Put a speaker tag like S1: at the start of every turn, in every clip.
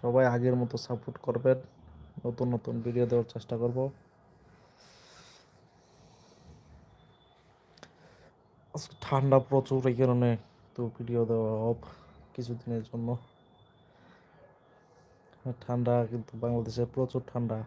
S1: সবাই আগের মতো সাপোর্ট করবেন। নতুন নতুন ভিডিও দেওয়ার চেষ্টা করব। ঠান্ডা প্রচুর, এই কারণে তো ভিডিও দেওয়া অফ কিছুদিনের জন্য। ঠান্ডা কিন্তু বাংলাদেশে প্রচুর ঠান্ডা।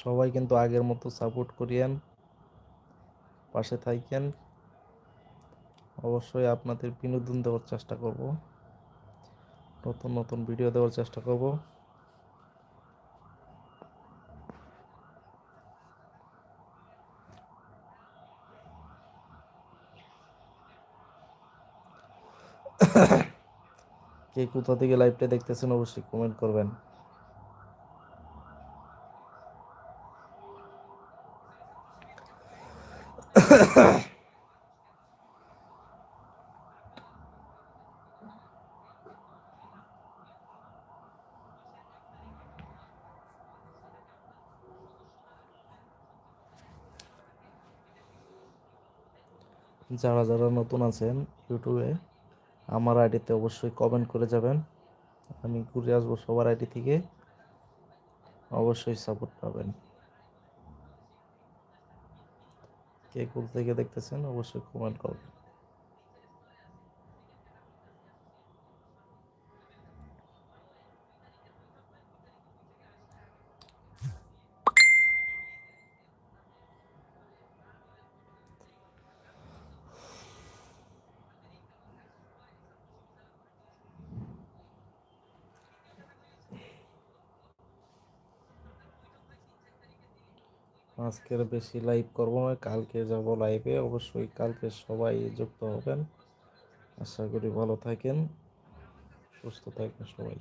S1: সবাই কিন্তু আগের মতো সাপোর্ট করিয়েন, পাশে থাকেন অবশ্যই আপনাদের বিনোদন দেওয়ার চেষ্টা করব। নতুন নতুন ভিডিও দেওয়ার চেষ্টা করব। কে কোথা থেকে লাইভটা দেখতেছেন অবশ্যই কমেন্ট করবেন। যারা যারা নতুন আছেন ইউটিউবে, আমার আইডিতে অবশ্যই কমেন্ট করে যাবেন। আমি ঘুরে আসব সবার আইডি থেকে। অবশ্যই সাপোর্ট পাবেন। কে কোথা থেকে দেখতেছেন অবশ্যই কমেন্ট করবেন। আজকের বেশি লাইভ করব না, কালকে যাব লাইভে অবশ্যই কালকে সবাই যুক্ত হবেন। আশা করি ভালো থাকেন, সুস্থ থাকেন সবাই।